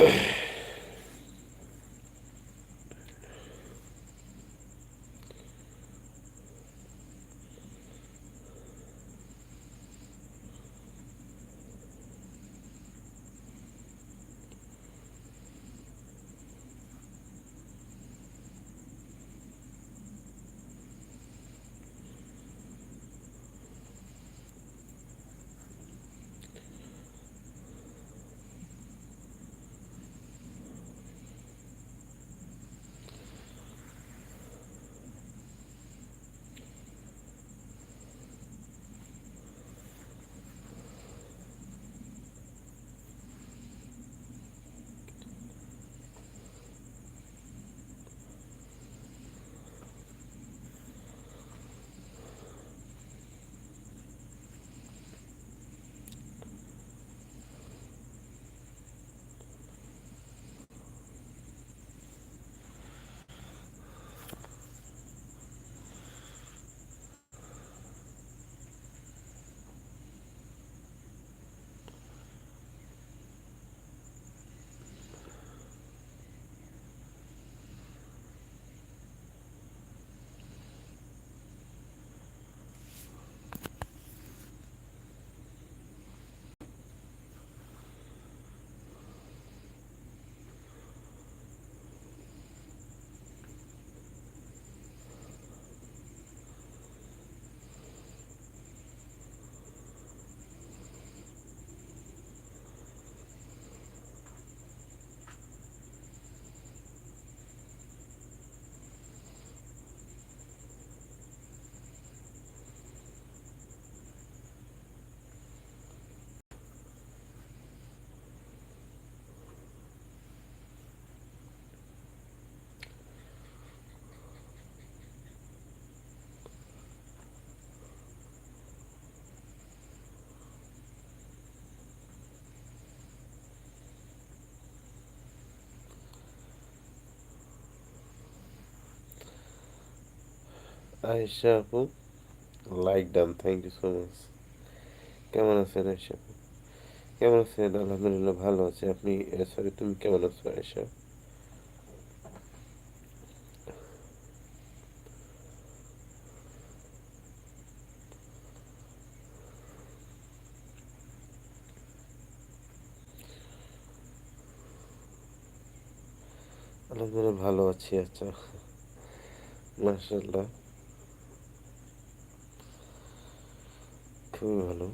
Ugh. Ayesha আপু like done thank you so much কেমন আছেন আয়েশা আপু কেমন আছেন আলহামদুলিল্লাহ ভালো আছি। আপনি সরি তুমি কেমন আছো? আয়েশা আলহামদুলিল্লাহ ভালো আছি আচ্ছা। মাশাল্লাহ খুবই ভালো।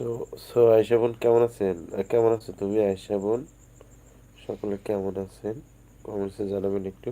তো সো আয়েশা বোন কেমন আছেন? কেমন আছো তুমি? আয়েশা বোন, সকলে কেমন আছেন? কমেন্টসে জানাবেন একটু।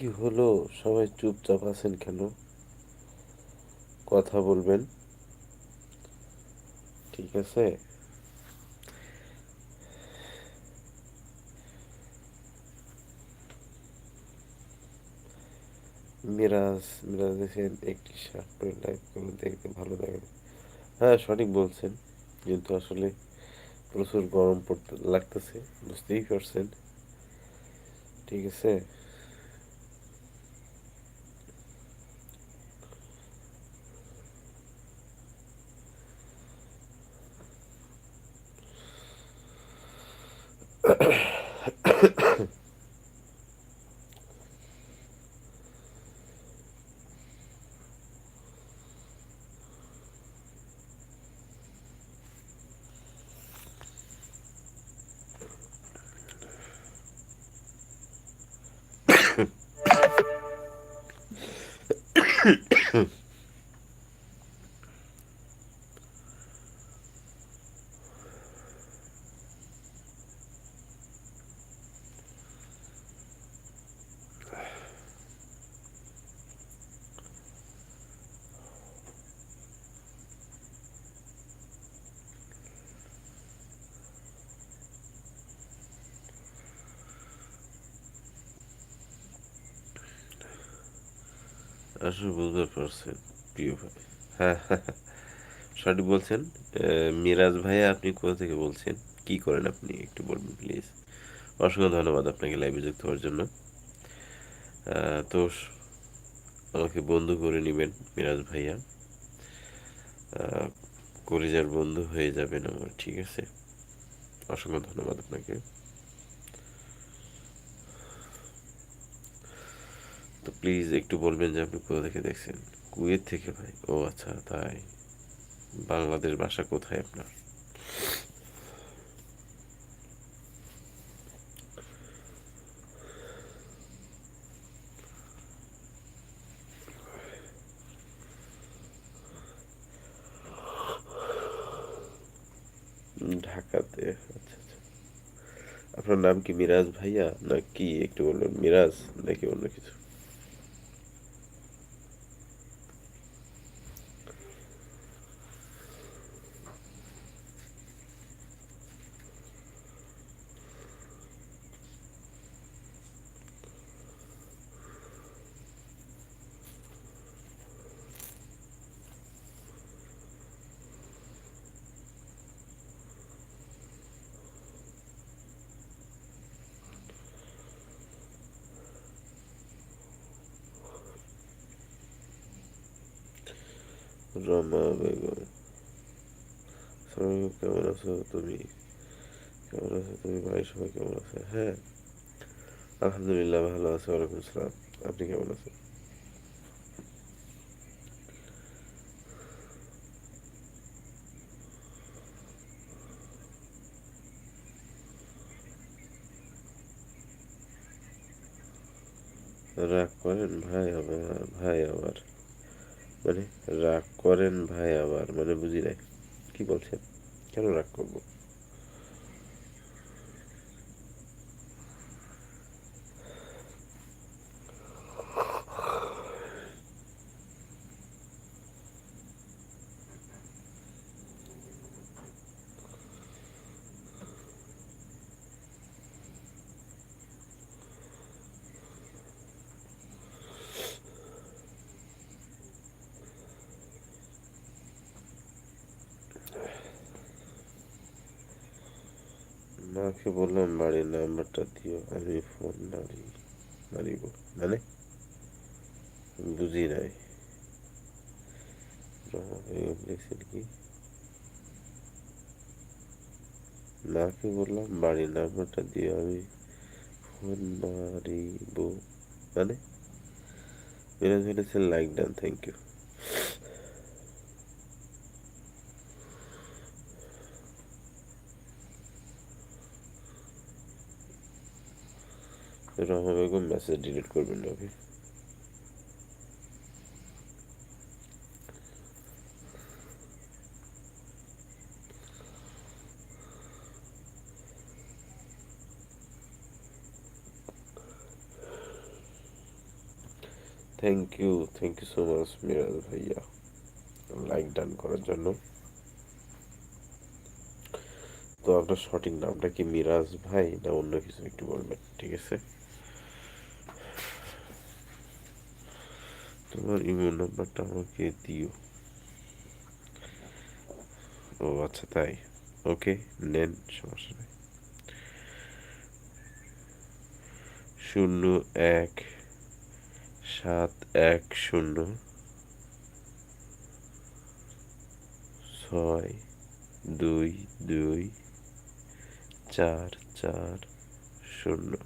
কি হলো? সবাই চুপচাপ আছেন কেন? কথা বলবেন। ঠিক আছে? মিরাজ মিরাজ দেখেন একটি শার্ট পরে লাইভ করে দেখতে ভালো লাগে। হ্যাঁ সঠিক বলছেন। কিন্তু আসলে প্রচুর গরম পড়তে লাগতেছে, বুঝতেই পারছেন। ঠিক আছে? Yeah. আসলে বুঝতে পারছেন প্রিয় ভাই হ্যাঁ সঠিক বলছেন। মিরাজ ভাইয়া, আপনি কোথা থেকে বলছেন? কি করেন আপনি? একটু বলবেন, প্লিজ। অসংখ্য ধন্যবাদ আপনাকে লাইভে যুক্ত হওয়ার জন্য। তো আমাকে বন্ধু করে নেবেন মিরাজ ভাইয়া। কলিজার বন্ধু হয়ে যাবেন আমার, ঠিক আছে? অসংখ্য ধন্যবাদ আপনাকে। প্লিজ একটু বলবেন যে আপনি কোথা থেকে দেখছেন? কুয়েত থেকে ভাই। ও আচ্ছা তাই। বাংলাদেশ ভাষা কোথায় আপনার? ঢাকাতে আচ্ছা আচ্ছা। আপনার নাম কি মিরাজ ভাইয়া? না কি, একটু বলবেন, মিরাজ নাকি অন্য কিছু? রমা বেগম সবাই কেমন আছো তুমি? কেমন আছো তুমি? ভাই সবাই কেমন আছে? হ্যাঁ। আলহামদুলিল্লাহ, ভালো আছো, ওয়ালাইকুম সালাম আপনি কেমন আছেন? রাগ করেন? ভাই আবার ভাই আবার। মানে রাগ করেন ভাই আমার মানে বুঝি নাই। কি বলছেন? কেন রাগ করব? মাকে বললাম? বাড়ির নাম্বারটা দিও। আমি ফোন মারি মারিব মানে বুঝি নাই। লিখছেন কি? মাকে বললাম? বাড়ির নাম্বারটা দিও আমি ফোন মারিব মানে মিরাজ বলেছেন লাইক ডান থ্যাংক ইউ রহমা বেগম মেসেজ ডিলিট করবেন okay thank you thank you so much Miraj ভাইয়া। লাইক ডান করার জন্য। তো আপনার সঠিক নামটা কি মিরাজ ভাই, না অন্য কিছু একটু বলবেন, ঠিক আছে? তোমার ইমেল নাম্বারটা আমাকে দিও। ও আচ্ছা তাই। ওকে, নেন, সমস্যা নেই। শূন্য এক, সাত এক শূন্য, ছয় দুই দুই, চার চার শূন্য।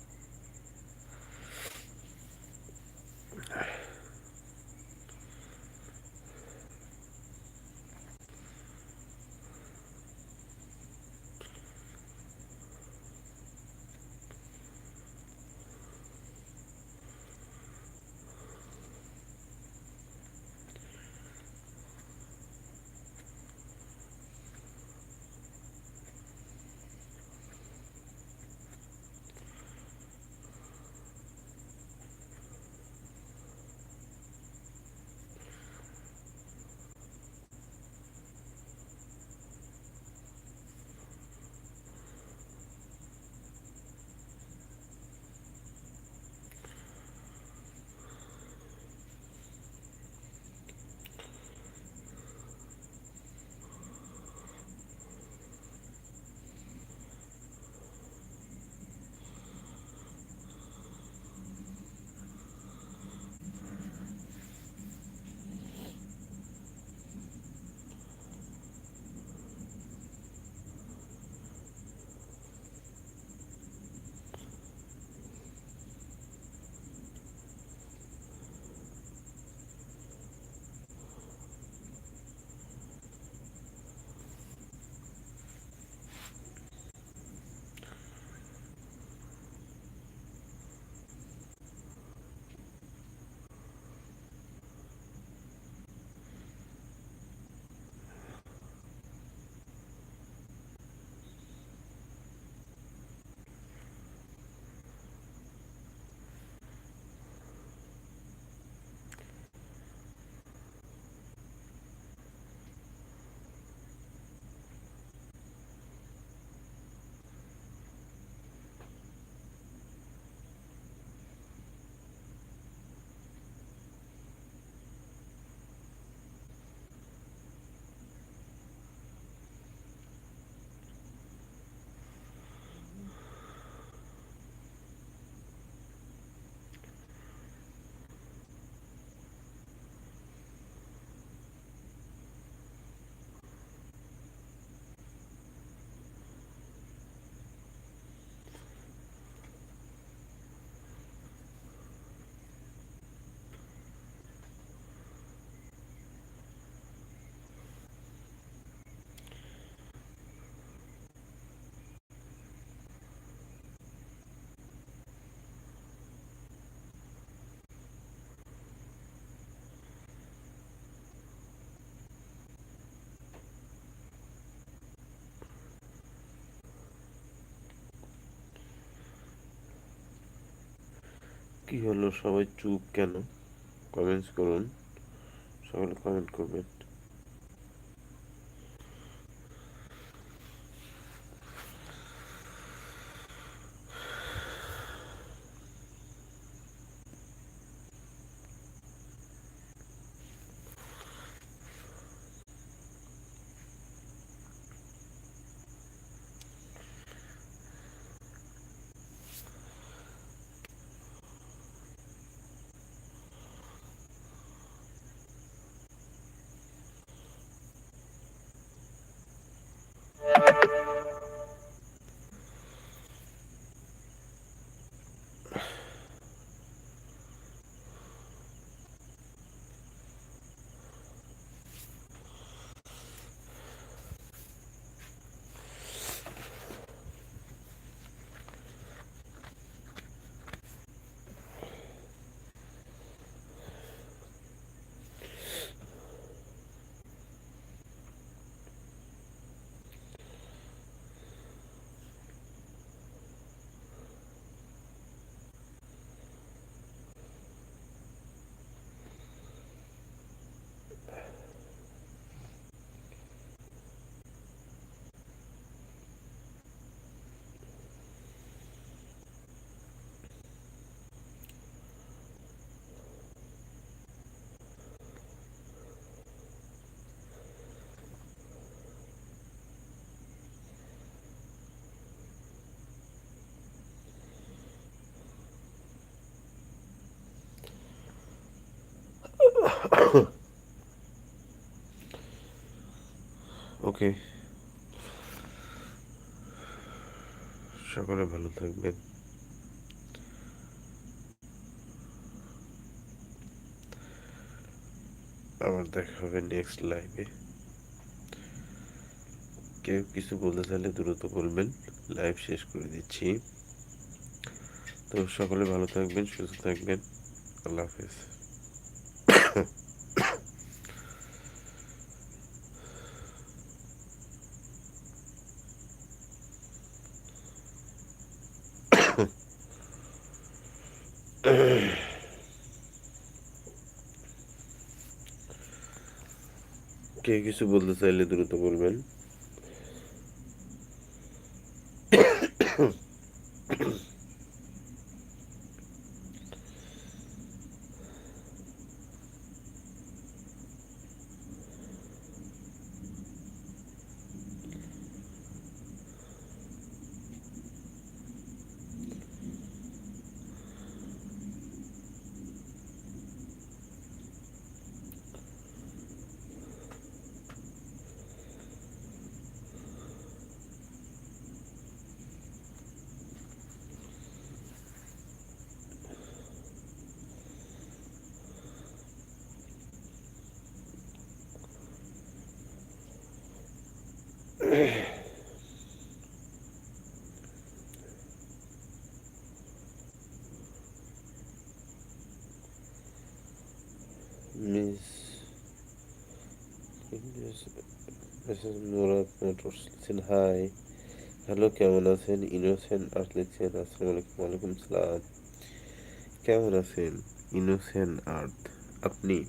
কি হলো? সবাই চুপ কেন? কমেন্টস করুন। সকলে কমেন্ট করবেন। ওকে সকলে ভালো থাকবেন। আবার দেখা হবে নেক্সট লাইভে কেউ কিছু বলতে চাইলে দ্রুত বলবেন। লাইভ শেষ করে দিচ্ছি। তো সকলে ভালো থাকবেন, সুস্থ থাকবেন। আল্লাহ হাফেজ। কে কিছু বলতে চাইলে দ্রুত বলবেন মিস হাই হ্যালো কেমন আছেন? ইনোসেন্ট লিখছেন আসসালামু আলাইকুম, ওয়ালাইকুম সালাম। কেমন আছেন? ইনোসেন্ট আপনি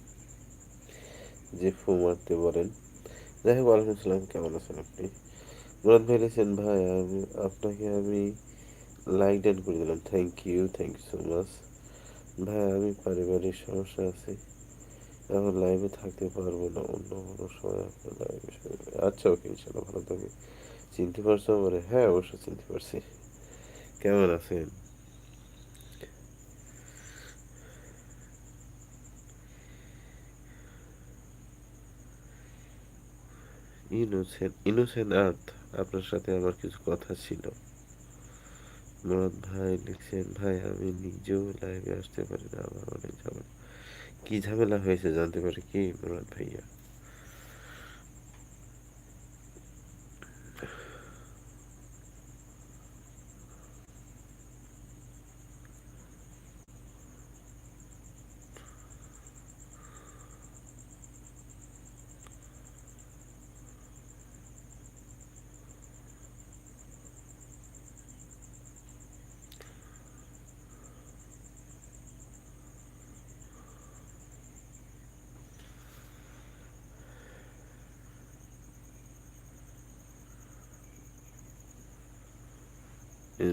যে ফু মারতে পারেন। যাই হোক, ওয়ালাইকুম সালাম কেমন আছেন আপনি? মুরাদ ভাই লিখছেন ভাই, আমি আপনাকে আমি লাইক ডান করে দিলাম। Thank you thank you so much ভাই, আমি পারিবারিক সমস্যা আছে। এখন লাইভে থাকতে পারব না, অন্য কোনো সময় আপনার লাইভে আচ্ছা ওকে ইনশাল্লাহ ভালো থাকবে চিনতে পারছ আমারে? হ্যাঁ অবশ্যই চিনতে পারছি। কেমন আছেন? ইনোসেন্ট ইনোসেন্ট আর্থ আপনার সাথে আমার কিছু কথা ছিল। মুরাদ ভাই লিখছেন, ভাই, আমি নিজেও লাইভে আসতে পারি না, আমার অনেক ঝামেলা। কি ঝামেলা হয়েছে জানতে পারি কি মুরাদ ভাইয়া?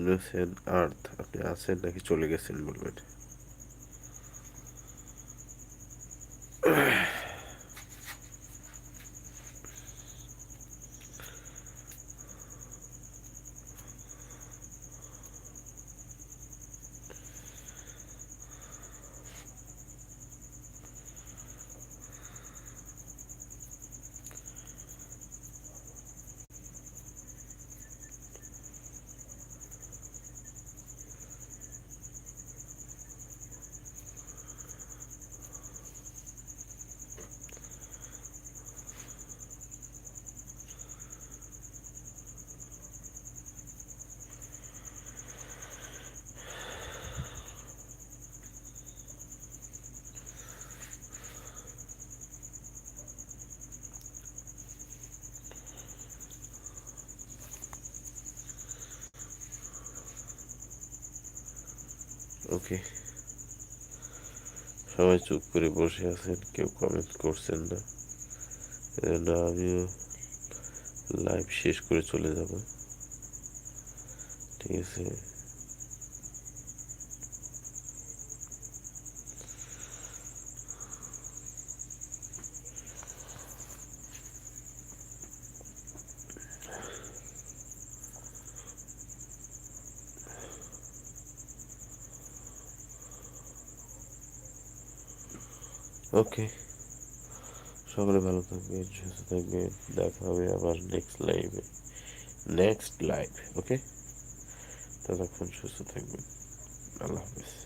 ইনোসেন্ট আর্থ আপনি আছেন নাকি চলে গেছেন বলবেন? ওকে সবাই চুপ করে বসে আছেন, কেউ কমেন্ট করছেন না। এজন্য আমিও লাইভ শেষ করে চলে যাব। ঠিক আছে? ওকে। সকলে ভালো থাকবেন সুস্থ থাকবেন দেখা হবে আবার নেক্সট লাইভে নেক্সট লাইভ ওকে ততক্ষণ সুস্থ থাকবেন। আল্লাহ হাফিজ।